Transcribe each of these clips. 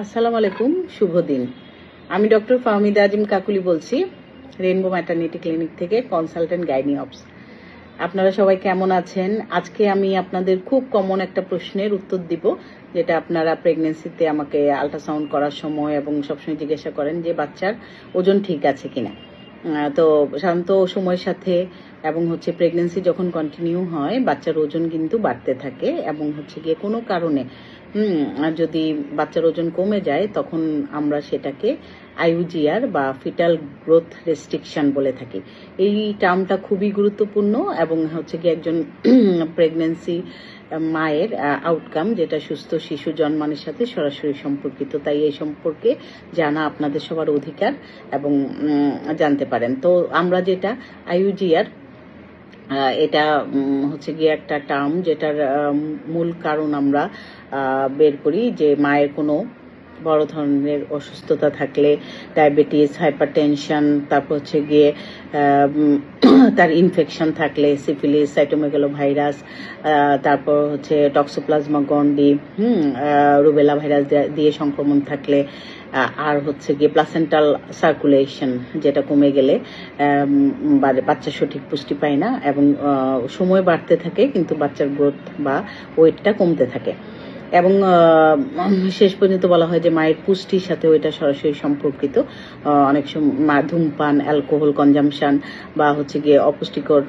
আসসালামু আলাইকুম, শুভ দিন। আমি ডক্টর ফাহমিদা আজিম কাকুলি বলছি রেনবো ম্যাটারনিটি ক্লিনিক থেকে কনসালটেন্ট গাইনি অপস আপনারা সবাই কেমন আছেন? আজকে আমি আপনাদের খুব কমন একটা প্রশ্নের উত্তর দিব, যেটা আপনারা প্রেগনেন্সিতে আমাকে আলট্রাসাউন্ড করার সময় এবং সবসময় জিজ্ঞাসা করেন যে, বাচ্চার ওজন ঠিক আছে কিনা? তো সাধারণত সময়ের সাথে এবং হচ্ছে প্রেগনেন্সি যখন কন্টিনিউ হয়, বাচ্চার ওজন কিন্তু বাড়তে থাকে এবং হচ্ছে গিয়ে কোনো কারণে আর যদি বাচ্চার ওজন কমে যায়, তখন আমরা সেটাকে আইউজিআর বা ফিটাল গ্রোথ রেস্ট্রিকশন বলে থাকি। এই টার্মটা খুবই গুরুত্বপূর্ণ এবং হচ্ছে কি একজন প্রেগনেন্সি মায়ের আউটকাম যেটা সুস্থ শিশু জন্মানোর সাথে সরাসরি সম্পর্কিত। তাই এই সম্পর্কে জানা আপনাদের সবার অধিকার এবং জানতে পারেন। তো আমরা যেটা আইউজিআর এটা হচ্ছে গিয়ে একটা টার্ম যেটার মূল কারণ আমরা বের করি যে মায়ের কোনো বড় ধরনের অসুস্থতা থাকলে ডায়াবেটিস হাইপারটেনশন তারপর হচ্ছে গিয়ে তার ইনফেকশন থাকলে সিফিলিস সাইটোমেগালো ভাইরাস তারপর হচ্ছে টক্সোপ্লাজমা গন্ডি হুম রুবেলা ভাইরাস দিয়ে সংক্রমণ থাকলে আর হচ্ছে গিয়ে প্লাসেন্টাল সার্কুলেশন যেটা কমে গেলে বাচ্চা সঠিক পুষ্টি পায় না এবং সময় বাড়তে থাকে, কিন্তু বাচ্চার গ্রোথ বা ওয়েটটা কমতে থাকে। এবং শেষ পর্যন্ত বলা হয় যে মায়ের পুষ্টির সাথে ওইটা সরাসরি সম্পর্কিত। অনেক সময় ধূমপান, অ্যালকোহল কনজামশন বা হচ্ছে গিয়ে অপুষ্টিকর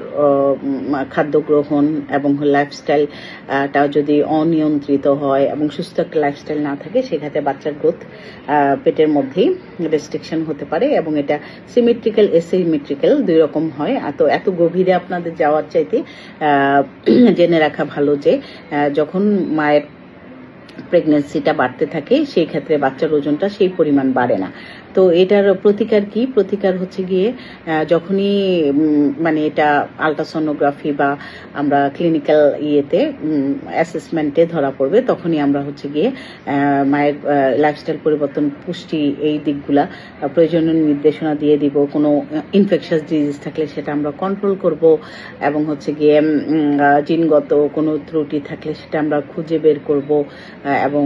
খাদ্য গ্রহণ এবং লাইফস্টাইলটাও যদি অনিয়ন্ত্রিত হয় এবং সুস্থ একটা লাইফস্টাইল না থাকে, সেক্ষেত্রে বাচ্চার গ্রোথ পেটের মধ্যেই রেস্ট্রিকশন হতে পারে এবং এটা সিমেট্রিক্যাল এসিমেট্রিক্যাল দুই রকম হয়। তো এত গভীরে আপনাদের যাওয়ার চাইতে জেনে রাখা ভালো যে যখন মায়ের প্রেগনেন্সিটা বাড়তে থাকে সেই ক্ষেত্রে বাচ্চার ওজনটা সেই পরিমাণ বাড়ে না। তো এটার প্রতিকার কি? প্রতিকার হচ্ছে গিয়ে যখনই মানে এটা আলট্রাসোনোগ্রাফি বা আমরা ক্লিনিক্যাল ইয়েতে অ্যাসেসমেন্টে ধরা পড়বে, তখনই আমরা হচ্ছে গিয়ে মায়ের লাইফস্টাইল পরিবর্তন পুষ্টি এই দিকগুলা প্রয়োজনীয় নির্দেশনা দিয়ে দিব। কোনো ইনফেকশাস ডিজিজ থাকলে সেটা আমরা কন্ট্রোল করব এবং হচ্ছে গিয়ে জিনগত কোনো ত্রুটি থাকলে সেটা আমরা খুঁজে বের করব এবং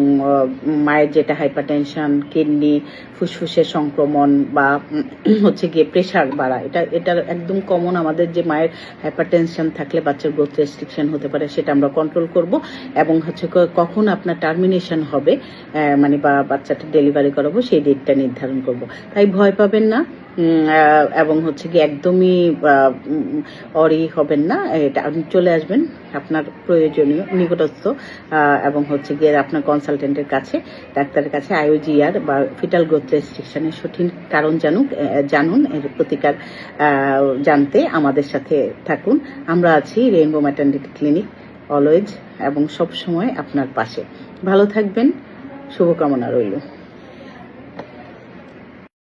মায়ের যেটা হাইপার হাইপারটেনশন কিডনি ফুসফুসের সংক্রমণ বা হচ্ছে গিয়ে প্রেশার বাড়া, এটা এটার একদম কমন আমাদের যে মায়ের হাইপারটেনশন থাকলে বাচ্চার গ্রোথ রেস্ট্রিকশন হতে পারে সেটা আমরা কন্ট্রোল করব এবং হচ্ছে কখন আপনার টার্মিনেশন হবে মানে বা বাচ্চাটা ডেলিভারি করাবো সেই ডেটটা নির্ধারণ করব। তাই ভয় পাবেন না এবং হচ্ছে কি একদমই অরি হবেন না, এটা আপনি চলে আসবেন আপনার প্রয়োজনীয় নিকটস্থ এবং হচ্ছে গিয়ে আপনার কনসালটেন্টের কাছে, ডাক্তারের কাছে আইওজিআর বা ফিটাল গ্রোথ রেস্ট্রিকশনের সঠিক কারণ জানুক জানুন, এর প্রতিকার জানতে আমাদের সাথে থাকুন। আমরা আছি রেইনবো ম্যাটার্নিটি ক্লিনিক, অলওয়েজ, এবং সব সময় আপনার পাশে। ভালো থাকবেন, শুভকামনা রইল।